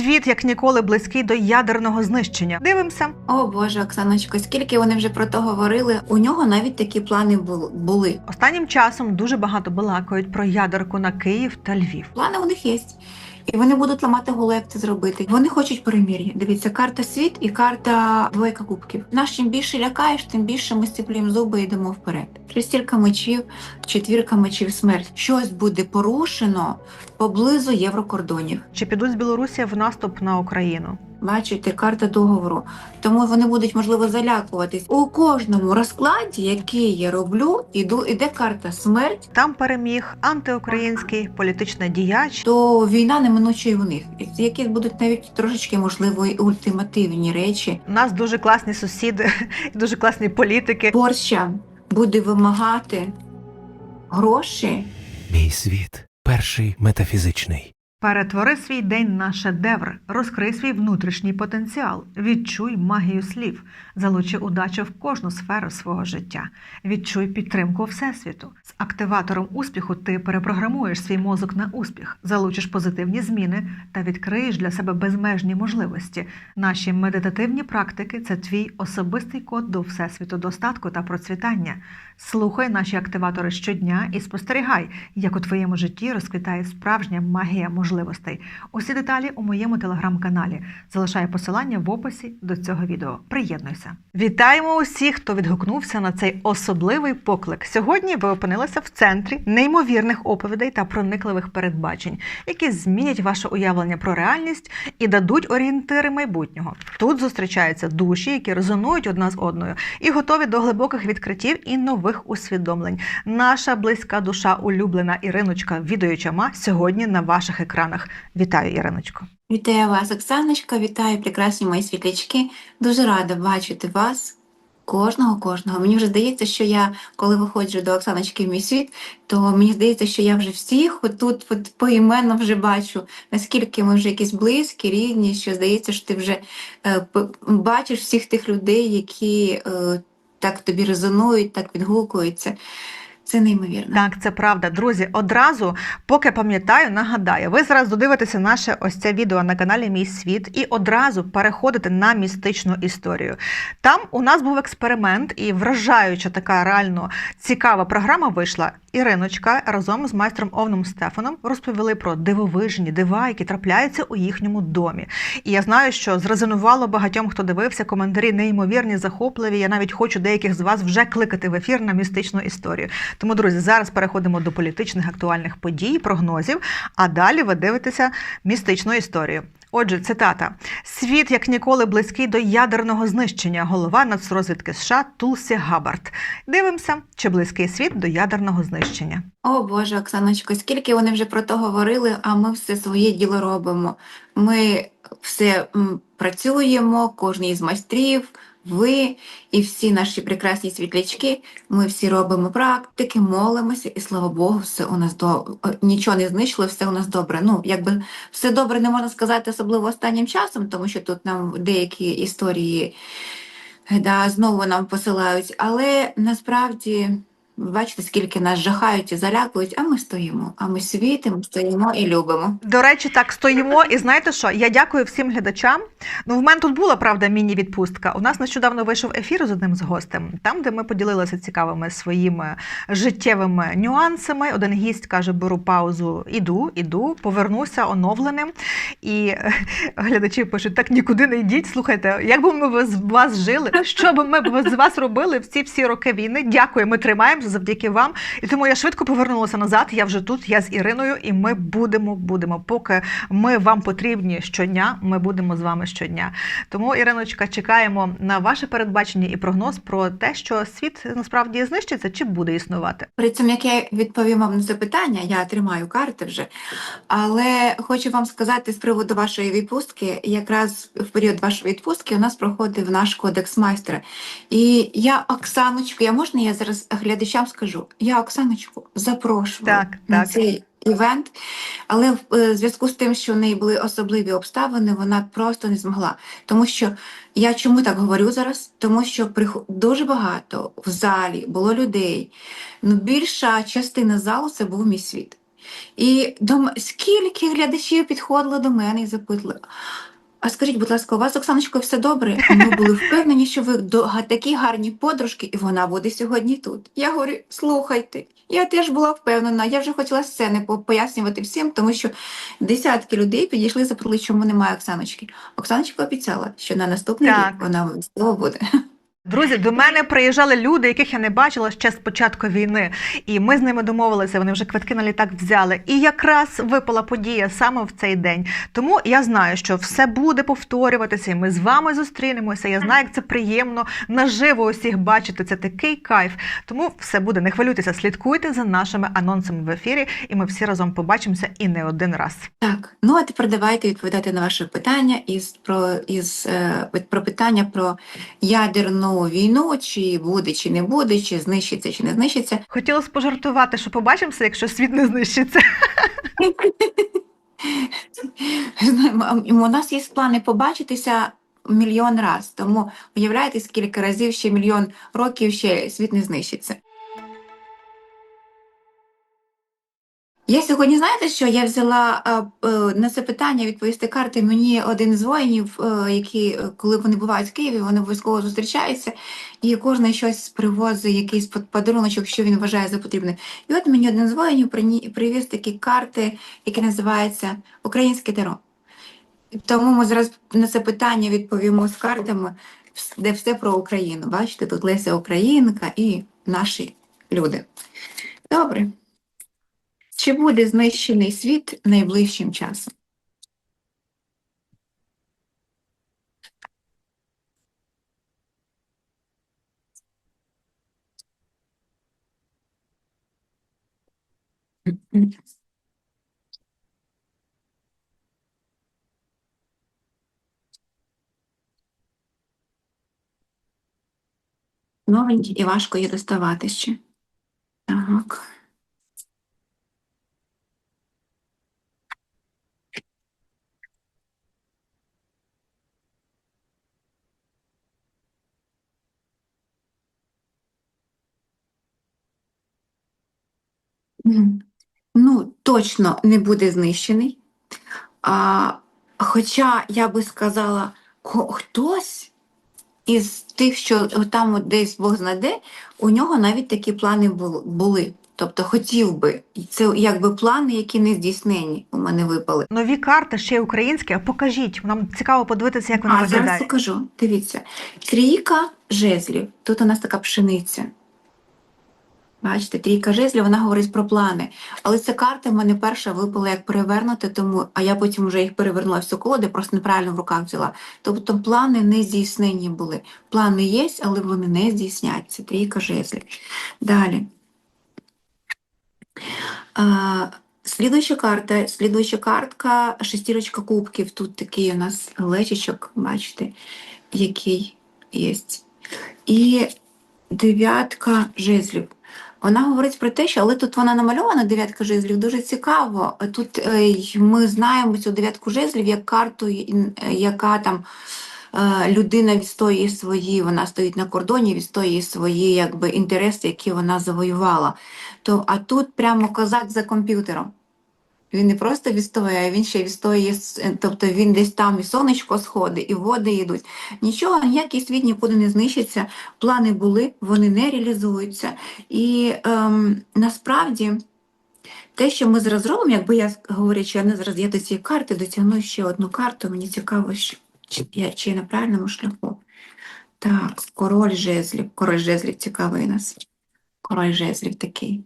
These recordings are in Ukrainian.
Світ як ніколи близький до ядерного знищення. Дивимося. О Боже, Оксаночко, скільки вони вже про то говорили. У нього навіть такі плани були. Останнім часом дуже багато балакають про ядерку на Київ та Львів. Плани у них є. І вони будуть ламати голову, як це зробити. Вони хочуть перемір'я. Дивіться, карта світ і карта двойка кубків. Нас чим більше лякаєш, тим більше ми стіплюємо зуби і йдемо вперед. Шестірка мечів, четвірка мечів, смерть. Щось буде порушено поблизу єврокордонів. Чи підуть з Білорусі в наступ на Україну? Бачите, карта договору. Тому вони будуть можливо залякуватись. У кожному розкладі, який я роблю, іду іде карта смерть. Там переміг антиукраїнський політичний діяч. то війна неминуча і у них. І Якісь будуть навіть трошечки, можливо, і ультимативні речі. У нас дуже класні сусіди, дуже класні політики. Порща буде вимагати гроші. Мій світ перший метафізичний. Перетвори свій день на шедевр, розкрий свій внутрішній потенціал, відчуй магію слів, залучи удачу в кожну сферу свого життя, відчуй підтримку Всесвіту. З активатором успіху ти перепрограмуєш свій мозок на успіх, залучиш позитивні зміни та відкриєш для себе безмежні можливості. Наші медитативні практики це твій особистий код до Всесвіту достатку та процвітання. Слухай наші активатори щодня і спостерігай, як у твоєму житті розквітає справжня магія можливостей. Усі деталі у моєму телеграм-каналі. Залишаю посилання в описі до цього відео. Приєднуйся. Вітаємо усіх, хто відгукнувся на цей особливий поклик. Сьогодні ви опинилися в центрі неймовірних оповідей та проникливих передбачень, які змінять ваше уявлення про реальність і дадуть орієнтири майбутнього. Тут зустрічаються душі, які резонують одна з одною, і готові до глибоких відкриттів і нових усвідомлень. Наша близька душа, улюблена Іриночка, відеочама сьогодні на ваших екранах. Вітаю, Іриночко. Вітаю вас, Оксаночка, вітаю, прекрасні мої світлячки. Дуже рада бачити вас. Кожного, кожного. Мені вже здається, що я, коли виходжу до Оксаночки в мій світ, то мені здається, що я вже всіх отут от поіменно вже бачу, наскільки ми вже якісь близькі, рідні, що здається, що ти вже е, бачиш всіх тих людей, які е, так тобі резонують, так відгукуються. Це неймовірно. Так, це правда. Друзі, одразу, поки пам'ятаю, нагадаю, ви зараз додивитеся наше ось це відео на каналі Мій світ і одразу переходите на містичну історію. Там у нас був експеримент і вражаюча така реально цікава програма вийшла. Іриночка разом з майстром Овном Стефаном розповіли про дивовижні дива, які трапляються у їхньому домі. І я знаю, що зрезонувало багатьом, хто дивився, коментарі неймовірні, захопливі. Я навіть хочу деяких з вас вже кликати в ефір на містичну історію. Тому, друзі, зараз переходимо до політичних актуальних подій, прогнозів, а далі ви дивитеся містичну історію. Отже, цитата: світ як ніколи близький до ядерного знищення. Голова нацрозвідки США Тулсі Габард. Дивимося, чи близький світ до ядерного знищення. О Боже, Оксаночко, скільки вони вже про то говорили, а ми все своє діло робимо. Ми все працюємо, кожен із майстрів, ви і всі наші прекрасні світлячки. Ми всі робимо практики, молимося, і слава Богу, все у нас до нічого не знищило, все у нас добре. Ну, якби все добре не можна сказати, особливо останнім часом, тому що тут нам деякі історії да, знову нам посилають. Але насправді. Ви бачите, скільки нас жахають і залякують, а ми стоїмо, а ми світимо, стоїмо і любимо. До речі, так стоїмо. І знаєте що? Я дякую всім глядачам. Ну, в мене тут була правда міні-відпустка. У нас нещодавно вийшов ефір з одним з гостем, там, де ми поділилися цікавими своїми життєвими нюансами. Один гість каже: беру паузу, іду, іду, повернуся оновленим. І е, глядачі пишуть: так нікуди не йдіть. Слухайте, як би ми без вас жили? Що би ми без вас робили всі всі роки війни? Дякую, ми тримаємося завдяки вам. І тому я швидко повернулася назад. Я вже тут, я з Іриною, і ми будемо, будемо. Поки ми вам потрібні щодня, ми будемо з вами щодня. Тому, Іриночка, чекаємо на ваше передбачення і прогноз про те, що світ насправді знищиться чи буде існувати. При цьому, як я відповім вам на це питання, я тримаю карти вже. Але хочу вам сказати з приводу вашої відпустки, якраз в період вашої відпустки у нас проходив наш кодекс майстра. І я Оксаночку, я можна я зараз глядачам скажу? Я Оксаночку запрошую Так, на так. цей івент, але в е, зв'язку з тим, що в неї були особливі обставини, вона просто не змогла. Тому що я чому так говорю зараз? Тому що дуже багато в залі було людей. Ну, більша частина залу це був мій світ. І до скільки глядачів підходило до мене і запитували. А скажіть, будь ласка, у вас з Оксаночкою все добре? Ми були впевнені, що ви до- га- такі гарні подружки, і вона буде сьогодні тут. Я говорю, слухайте, я теж була впевнена, я вже хотіла сцени по- пояснювати всім, тому що десятки людей підійшли, запитали, чому немає Оксаночки. Оксаночка обіцяла, що на наступний Так. рік вона обов'язково буде. Друзі, до мене приїжджали люди, яких я не бачила ще з початку війни, і ми з ними домовилися. Вони вже квитки на літак взяли. І якраз випала подія саме в цей день. Тому я знаю, що все буде повторюватися, і ми з вами зустрінемося. Я знаю, як це приємно наживо усіх бачити. Це такий кайф. Тому все буде. Не хвилюйтеся, слідкуйте за нашими анонсами в ефірі, і ми всі разом побачимося і не один раз. Так, ну а тепер давайте відповідати на ваше питання із про із е, про питання про ядерну війну, чи буде, чи не буде, чи знищиться, чи не знищиться. Хотілося пожартувати, що побачимося, якщо світ не знищиться. У нас є плани побачитися мільйон раз, тому уявляєте, скільки разів ще мільйон років ще світ не знищиться. Я сьогодні, знаєте, що я взяла е, на це питання відповісти карти. Мені один з воїнів, е, які, е, коли вони бувають в Києві, вони обов'язково зустрічаються, і кожен щось привозить, якийсь под- подаруночок, що він вважає за потрібне. І от мені один з воїнів привіз такі карти, які називаються Українське таро. Тому ми зараз на це питання відповімо з картами, де все про Україну. Бачите, тут Леся Українка і наші люди. Добре. Чи буде знищений світ найближчим часом? Новенькі і важко її доставати ще. Так. Ну, точно не буде знищений. А, хоча я би сказала, хтось із тих, що там десь Бог знаде, у нього навіть такі плани були. Тобто хотів би. Це якби плани, які не здійснені у мене випали. Нові карти ще й українські. А покажіть. Нам цікаво подивитися, як вони А зараз виглядають. покажу. Дивіться. Трійка жезлів. Тут у нас така пшениця. Бачите, трійка жезлів, вона говорить про плани. Але ця карта в мене перша випала як перевернути, тому, а я потім вже їх перевернула всю колоду, просто неправильно в руках взяла. Тобто плани не здійснені були. Плани є, але вони не здійсняться. Трійка жезлів. Далі. А, слідуюча карта, слідуюча картка, шестірочка кубків. Тут такий у нас глечичок, бачите, який є. І дев'ятка жезлів. Вона говорить про те, що але тут вона намальована, дев'ятка жезлів, дуже цікаво. Тут е, ми знаємо цю дев'ятку жезлів як карту, е, яка там е, людина відстоює свої, вона стоїть на кордоні, відстоює свої якби, інтереси, які вона завоювала. То, а тут прямо козак за комп'ютером. Він не просто відстоює, він ще відстоює, е, тобто він десь там і сонечко сходить, і води йдуть. Нічого, ніякий світ нікуди не знищиться. Плани були, вони не реалізуються. І ем, насправді те, що ми зараз робимо, якби я говорю, що я не зараз я до цієї карти дотягну ще одну карту, мені цікаво, що, чи я чи я на правильному шляху. Так, король жезлів. Король жезлів цікавий нас. Король жезлів такий.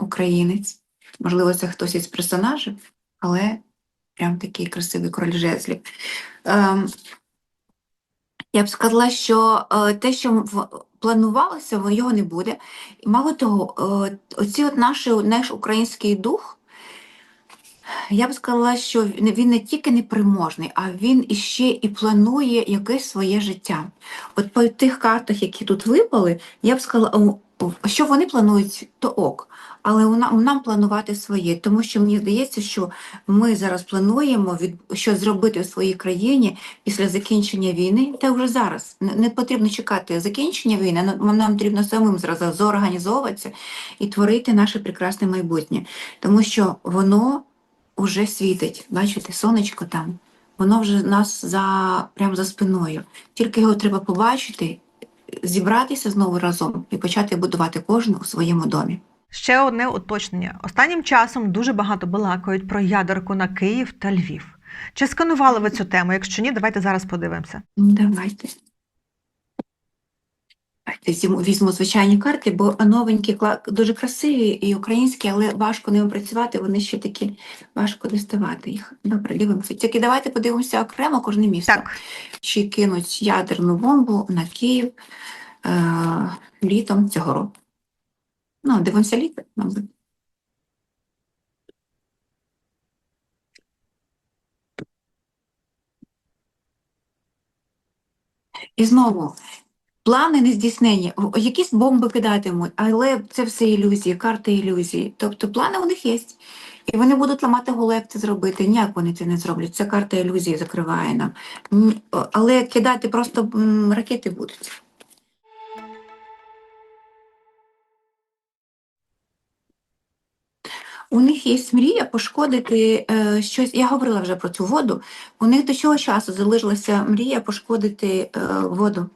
Українець. Можливо, це хтось із персонажів, але прям такий красивий король жезлів. Ем, я б сказала, що е, те, що планувалося, во- його не буде. І мало того, е, оці от наші, наш український дух, я б сказала, що він не тільки непереможний, а він іще і планує якесь своє життя. От по тих картах, які тут випали, я б сказала, що вони планують, то ок. Але нам, планувати своє, тому що мені здається, що ми зараз плануємо від що зробити в своїй країні після закінчення війни, та вже зараз не, потрібно чекати закінчення війни. Нам, нам потрібно самим зразу зорганізовуватися і творити наше прекрасне майбутнє, тому що воно вже світить. Бачите, сонечко там, воно вже нас за прямо за спиною. Тільки його треба побачити, зібратися знову разом і почати будувати кожен у своєму домі. Ще одне уточнення. Останнім часом дуже багато балакають про ядерку на Київ та Львів. Чи сканували ви цю тему? Якщо ні, давайте зараз подивимося. Давайте. Візьму звичайні карти, бо новенькі дуже красиві і українські, але важко ними працювати, вони ще такі важко діставати їх. Добре, дивимося. Тільки давайте подивимося окремо кожне місто. Так, Чи кинуть ядерну бомбу на Київ е- літом цього року. Ну, дивимося літо, мабуть. І знову плани не здійснені. Якісь бомби кидатимуть, але це все ілюзії, карти ілюзії. Тобто плани у них є. І вони будуть ламати голову, як це зробити. Ніяк вони це не зроблять. Це карта ілюзії закриває нам. Але кидати просто ракети будуть. У них є мрія пошкодити е, щось. Я говорила вже про цю воду. У них до цього часу залишилася мрія пошкодити е, воду,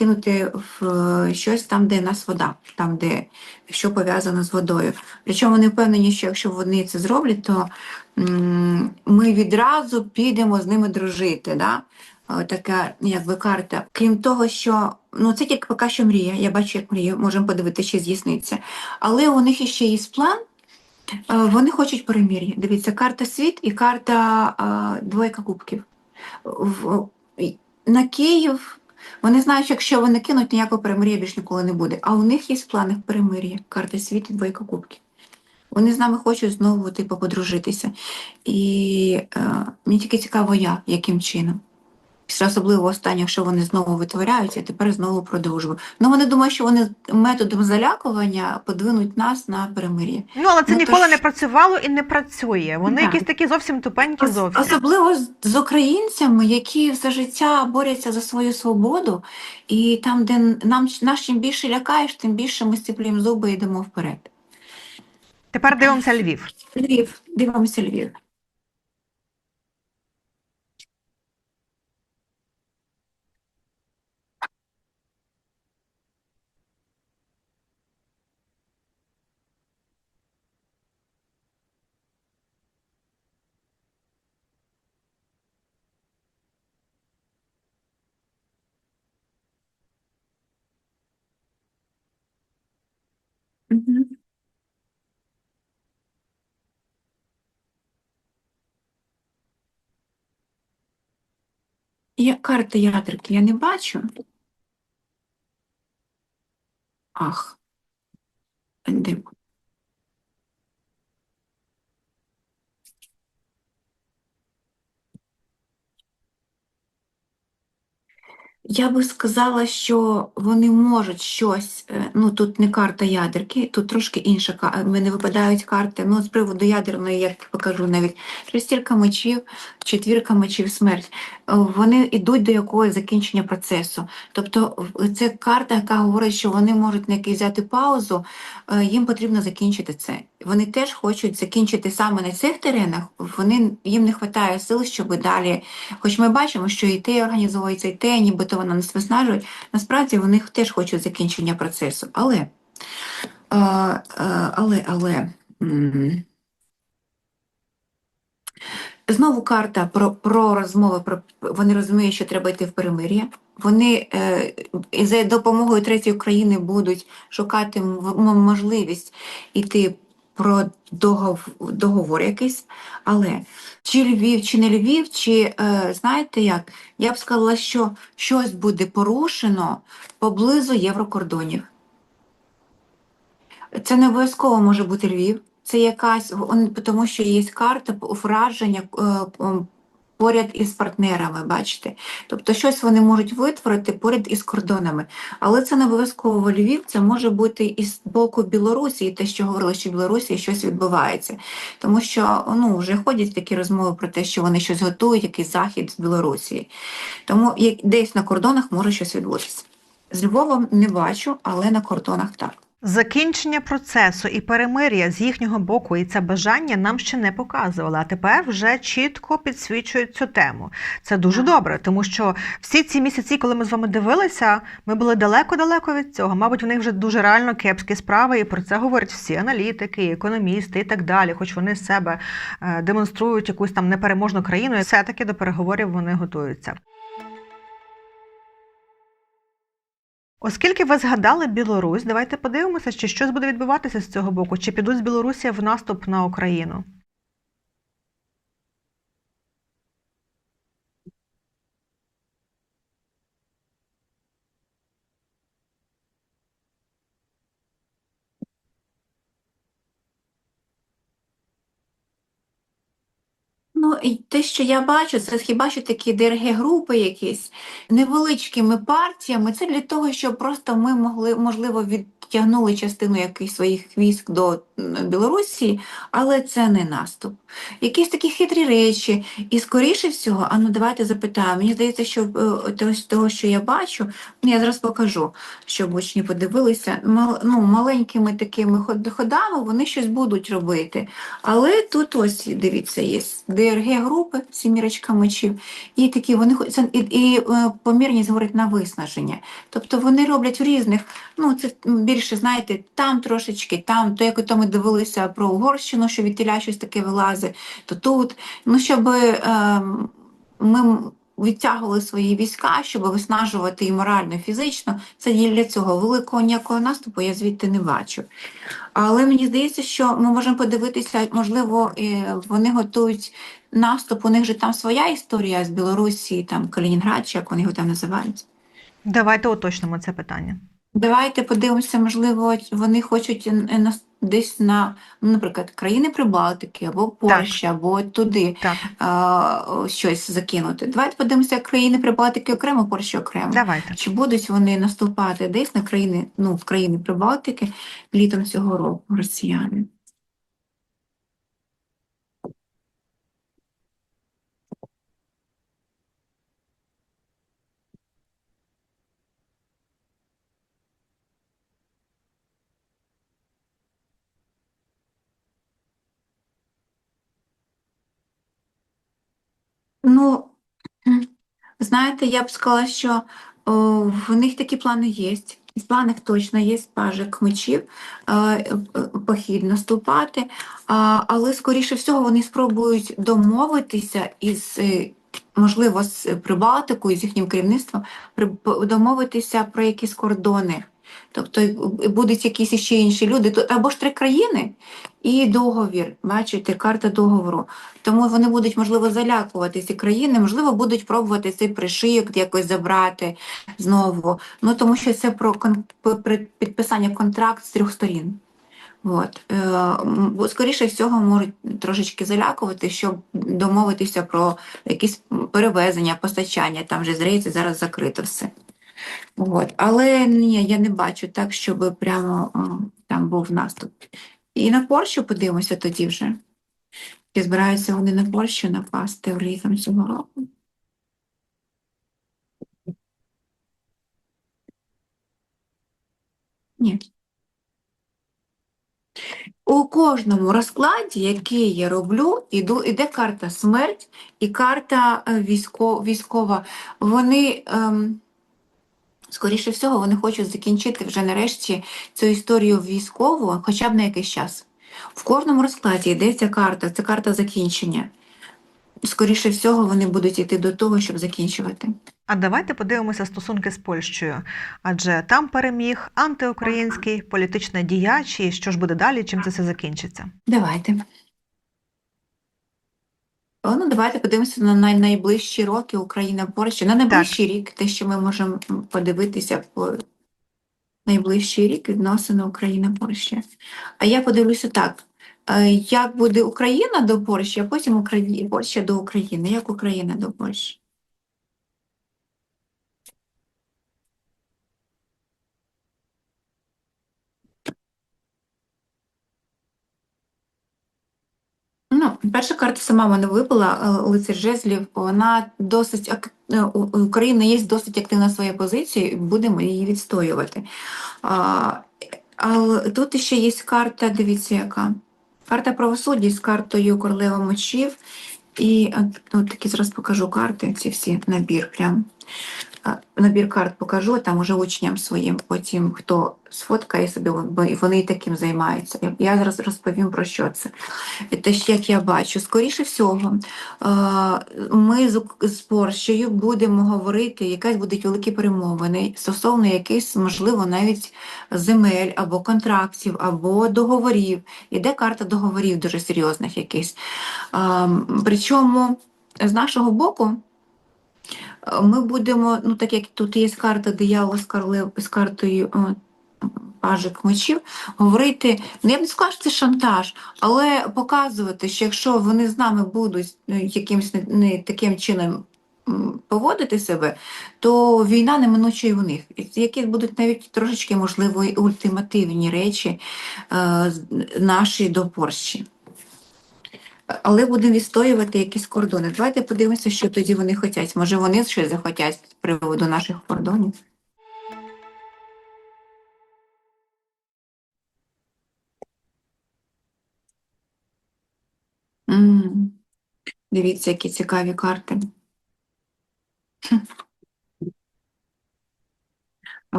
кинути в е, щось там, де нас вода, там, де що пов'язано з водою. Причому вони впевнені, що якщо вони це зроблять, то ми відразу підемо з ними дружити. Да? Е, Така якби карта. Крім того, що ну це тільки поки що мрія. Я бачу, як мрію, можемо подивитися, чи здійсниться. Але у них іще є план. Е, Вони хочуть перемир'я. Дивіться, карта світ і карта е, двойка кубків. На Київ вони знають, що якщо вони кинуть, ніякого перемир'я більш ніколи не буде. А у них є в планах перемир'я, карта світу, двойка кубків. Вони з нами хочуть знову типу, подружитися. І е, мені тільки цікаво, я яким чином. Після особливо останнього, що вони знову витворяються, тепер знову про дружбу. Ну вони думають, що вони методом залякування подвинуть нас на перемир'я. ну але це Ну, ніколи ж- не працювало і не працює. Вони Да. якісь такі зовсім тупенькі Ос- зовсім. Особливо з, з українцями, які все життя борються за свою свободу, і там, де нам нас чим більше лякаєш, тим більше ми стіплюємо зуби і йдемо вперед. Тепер дивимося Львів. Львів, дивимося Львів. Я карти ядерки я не бачу. Ах. Де? Я би сказала, що вони можуть щось, е, ну тут не карта ядерки, тут трошки інша. Мене випадають карти. Ну, з приводу ядерної, я покажу навіть шестірка мечів, четвірка мечів, смерть. Е, Вони йдуть до якогось закінчення процесу. Тобто це карта, яка говорить, що вони можуть на якийсь взяти паузу, е, їм потрібно закінчити це. Вони теж хочуть закінчити саме на цих теренах. Вони їм не вистачає сил, щоб далі. Хоч ми бачимо, що і те організовується, і те, нібито вона нас виснажує. Насправді вони теж хочуть закінчення процесу. Але, але, але. Знову карта про, про розмови, про вони розуміють, що треба йти в перемир'я. Вони е, за допомогою третьої країни будуть шукати можливість йти про договор, якийсь. Але чи Львів, чи не Львів, чи е, знаєте як, я б сказала, що щось буде порушено поблизу єврокордонів. Це не обов'язково може бути Львів. Це якась, тому що є карта враження е, поряд із партнерами, бачите. Тобто щось вони можуть витворити поряд із кордонами. Але це не обов'язково Львів, це може бути і з боку Білорусі, і те, що говорили, що в Білорусі щось відбувається. Тому що ну, вже ходять такі розмови про те, що вони щось готують, якийсь захід з Білорусі. Тому десь на кордонах може щось відбутися. З Львовом не бачу, але на кордонах так. Закінчення процесу і перемир'я з їхнього боку, і це бажання нам ще не показували. А тепер вже чітко підсвічують цю тему. Це дуже добре, тому що всі ці місяці, коли ми з вами дивилися, ми були далеко-далеко від цього. Мабуть, у них вже дуже реально кепські справи, і про це говорять всі аналітики, економісти і так далі. Хоч вони з себе е, демонструють якусь там непереможну країну, і все-таки до переговорів вони готуються. Оскільки ви згадали Білорусь, давайте подивимося, чи щось буде відбуватися з цього боку, чи підуть з Білорусі в наступ на Україну. Ну, і те, що я бачу, це хіба що такі ДРГ-групи якісь невеличкими партіями. Це для того, щоб просто ми могли, можливо, відтягнули частину якихось своїх військ до Білорусі, але це не наступ. Якісь такі хитрі речі. І скоріше всього, а ну давайте запитаємо. Мені здається, що е, того, що я бачу, я зараз покажу, щоб учні подивилися. Ну, маленькими такими ходами вони щось будуть робити. Але тут ось дивіться, є ДРГ-групи, сімірочка мечів, і такі вони і, і е, помірність говорить на виснаження. Тобто вони роблять в різних, ну це більше, знаєте, там трошечки, там, то як ото ми дивилися про Угорщину, що від тіля щось таке вилазить, то тут. Ну, щоб е, ми відтягували свої війська, щоб виснажувати і морально, і фізично, це для цього великого ніякого наступу я звідти не бачу. Але мені здається, що ми можемо подивитися, можливо, вони готують наступ, у них же там своя історія з Білорусі, там Калінінград, чи як вони його там називають. Давайте уточнимо це питання. Давайте подивимося, можливо, вони хочуть десь на, ну, наприклад, країни Прибалтики, або Польща, або туди Так, а, щось закинути. Давайте подивимося країни Прибалтики окремо, Польща окремо. давайте. Чи будуть вони наступати десь на країни, ну, в країни Прибалтики літом цього року, росіяни? Ну, знаєте, я б сказала, що о, в них такі плани є. В планах точно є пажик мечів, е, е, похід наступати, але, скоріше всього, вони спробують домовитися із, е, можливо, з Прибалтикою, з їхнім керівництвом, домовитися про якісь кордони. Тобто будуть якісь ще інші люди, або ж три країни і договір, бачите, карта договору. Тому вони будуть, можливо, залякувати ці країни, можливо, будуть пробувати цей пришийок якось забрати знову. Ну, тому що це про підписання контракт з трьох сторін. От. Е, скоріше всього, можуть трошечки залякувати, щоб домовитися про якісь перевезення, постачання. Там вже, здається, зараз закрито все. От. Але ні, я не бачу так, щоб прямо там був наступ. І на Польщу подивимося тоді вже. Чи збираються вони на Польщу напасти літом цього року? Ні. У кожному розкладі, який я роблю, іду, іде карта смерть і карта е, військо, військова. Вони, ем, скоріше всього, вони хочуть закінчити вже нарешті цю історію військову, хоча б на якийсь час. В кожному розкладі йде ця карта, це карта закінчення. Скоріше всього, вони будуть йти до того, щоб закінчувати. А давайте подивимося стосунки з Польщею. Адже там переміг антиукраїнський політичний діяч, і що ж буде далі, чим це все закінчиться. Давайте. Ну, давайте подивимося на най- найближчі роки Україна Польща. На найближчий рік, те, що ми можемо подивитися по найближчий рік відносини Україна Польща. А я подивлюся так. Е, Як буде Україна до Польщі, а потім Україна Польща до України. Як Україна до Польщі? Ну, перша карта сама мене випала, е, лицар жезлів. Вона досить ак... е, у у є досить активна своя позиція, будемо її відстоювати. А, але тут ще є карта, дивіться, яка. Карта правосуддя з картою королева мечів. І от, от такі зараз покажу карти, ці всі набір прям. Набір карт покажу, там уже учням своїм, потім хто сфоткає собі, бо вони і таким займаються. Я- зараз розповім про що це. Те, як я бачу, скоріше всього, ми з, Польщею будемо говорити, якась будуть великі перемовини стосовно якихось, можливо, навіть земель або контрактів, або договорів. Іде карта договорів дуже серйозних якихось. Причому з нашого боку. Е, Ми будемо, ну так як тут є карта диявола з, королев, з картою е, пажик мечів, говорити, ну я б не сказала, що це шантаж, але показувати, що якщо вони з нами будуть ну, якимось не, не таким чином поводити себе, то війна неминуче і в них. Які будуть навіть трошечки, можливо, ультимативні речі е, наші до Польщі. Але будемо відстоювати якісь кордони. Давайте подивимося, що тоді вони хочуть. Може, вони щось захотять з приводу наших кордонів. М, Дивіться, які цікаві карти.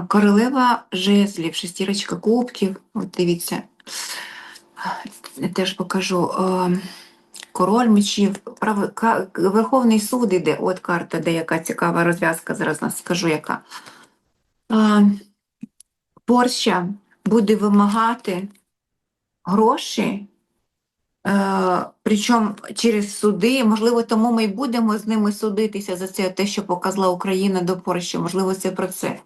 Королева жезлів, шестірочка кубків. От дивіться. Теж покажу. Король мечів, прав... Верховний суд іде. От карта, де яка цікава розв'язка, зараз скажу, яка. Е, Польща буде вимагати гроші, е, причому через суди. Можливо, тому ми й будемо з ними судитися за це, те, що показала Україна до Польщі. Можливо, це про це.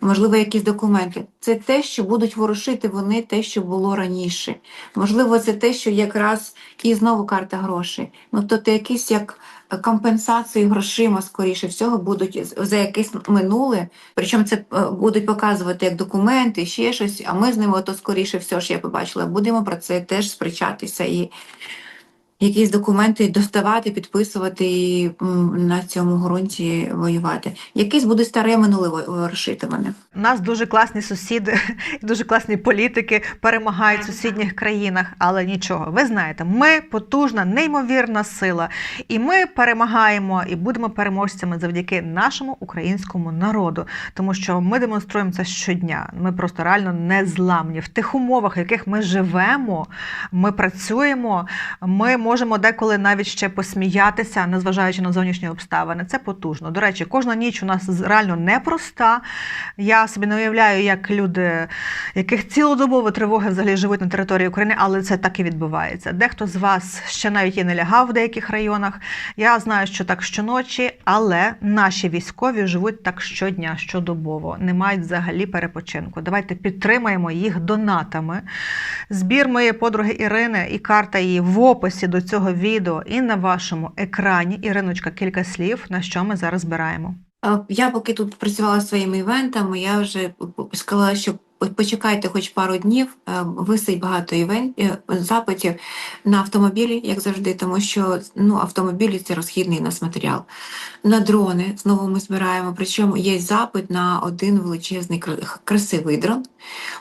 Можливо, якісь документи. Це те, що будуть ворушити вони, те, що було раніше. Можливо, це те, що якраз і знову карта грошей. Ну, тобто якісь як компенсації грошима, скоріше всього, будуть за якесь минуле. Причому це е, будуть показувати як документи, ще щось, а ми з ними, то скоріше всього, що я побачила, будемо про це теж сперечатися і якісь документи доставати, підписувати і на цьому ґрунті воювати. Якесь буде старе минуле во- мене. У нас дуже класні сусіди, дуже класні політики перемагають в сусідніх країнах, але нічого. Ви знаєте, ми потужна, неймовірна сила, і ми перемагаємо і будемо переможцями завдяки нашому українському народу, тому що ми демонструємо це щодня. Ми просто реально незламні в тих умовах, в яких ми живемо. Ми працюємо. Ми можемо деколи навіть ще посміятися, незважаючи на зовнішні обставини. Це потужно. До речі, кожна ніч у нас реально непроста. Я собі не уявляю, як люди, яких цілодобово тривоги взагалі живуть на території України, але це так і відбувається. Дехто з вас ще навіть і не лягав в деяких районах. Я знаю, що так щоночі, але наші військові живуть так щодня, щодобово, не мають взагалі перепочинку. Давайте підтримаємо їх донатами. Збір моєї подруги Ірини і карта її в описі до цього відео і на вашому екрані. Іриночка, кілька слів, на що ми зараз збираємо. Я поки тут працювала своїми івентами, я вже сказала, що почекайте хоч пару днів, е, висить багато івент, е, запитів на автомобілі, як завжди, тому що ну, автомобілі це розхідний нас матеріал. На дрони знову ми збираємо, причому є запит на один величезний красивий дрон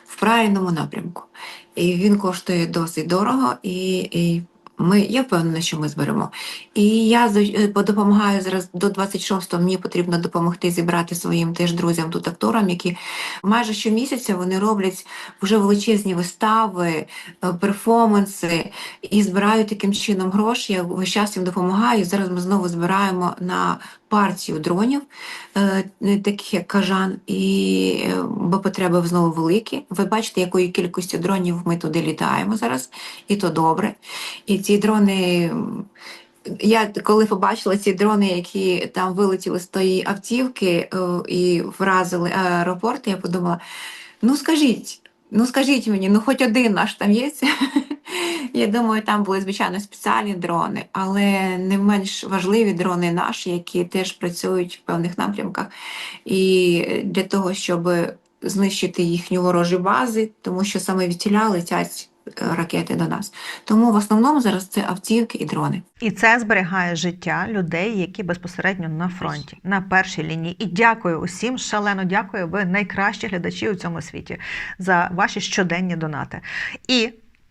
в правильному напрямку. І він коштує досить дорого, і, і ми, я впевнена, що ми зберемо. І я е, допомагаю зараз до 26-го, мені потрібно допомогти зібрати своїм теж друзям тут акторам, які майже щомісяця вони роблять вже величезні вистави, е, перформанси і збирають таким чином гроші. Я весь час їм допомагаю. Зараз ми знову збираємо на партію дронів, е, таких як кажан, і е, бо потреби знову великі. Ви бачите, якою кількістю дронів ми туди літаємо зараз, і то добре. І ці дрони. Я коли побачила ці дрони, які там вилетіли з тої автівки е, і вразили аеропорт, я подумала: ну скажіть, Ну скажіть мені, ну хоч один наш там є. Я думаю, там були звичайно спеціальні дрони, але не менш важливі дрони наші, які теж працюють в певних напрямках. І для того, щоб знищити їхні ворожі бази, тому що саме від летять е, ракети до нас. Тому в основному зараз це автівки і дрони. І це зберігає життя людей, які безпосередньо на фронті, на першій лінії. І дякую усім, шалено дякую. Ви найкращі глядачі у цьому світі за ваші щоденні донати. І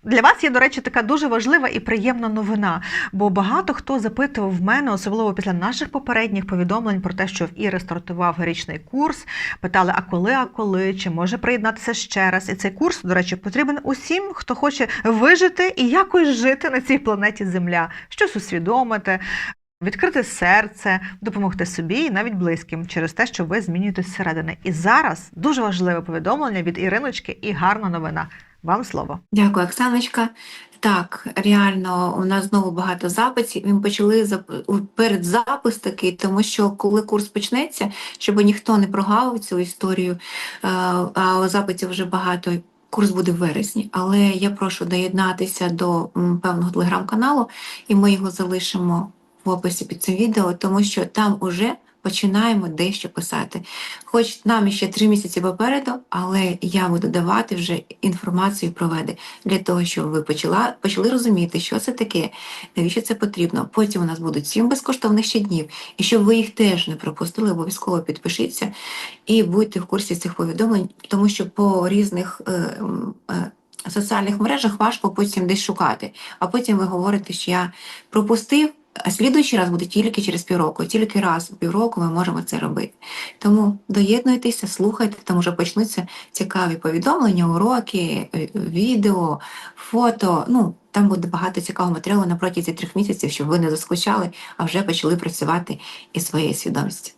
для вас є, до речі, така дуже важлива і приємна новина, бо багато хто запитував в мене, особливо після наших попередніх повідомлень про те, що в Іри стартував річний курс. Питали, а коли, а коли, чи може приєднатися ще раз. І цей курс, до речі, потрібен усім, хто хоче вижити і якось жити на цій планеті Земля, щось усвідомити. Відкрити серце, допомогти собі і навіть близьким через те, що ви змінюєтесь зсередини. І зараз дуже важливе повідомлення від Іриночки і гарна новина. Вам слово. Дякую, Оксаночка. Так, реально, у нас знову багато запитів. Ми почали зап- у- передзапис такий, тому що коли курс почнеться, щоб ніхто не прогавив цю історію, е, а запитів вже багато. Курс буде в вересні, але я прошу доєднатися до певного телеграм-каналу, і ми його залишимо в описі під цим відео, тому що там уже починаємо дещо писати. Хоч нам ще три місяці попереду, але я буду давати вже інформацію про веди для того, щоб ви почала, почали розуміти, що це таке, навіщо це потрібно. Потім у нас будуть сім безкоштовних ще днів. І щоб ви їх теж не пропустили, обов'язково підпишіться і будьте в курсі цих повідомлень, тому що по різних е, е, соціальних мережах важко потім десь шукати. А потім ви говорите, що я пропустив. А слідуючий раз буде тільки через півроку, тільки раз у півроку ми можемо це робити. Тому доєднуйтеся, слухайте, там вже почнуться цікаві повідомлення, уроки, е, відео, фото. Ну там буде багато цікавого матеріалу на протязі трьох місяців, щоб ви не заскучали, а вже почали працювати із своєю свідомістю.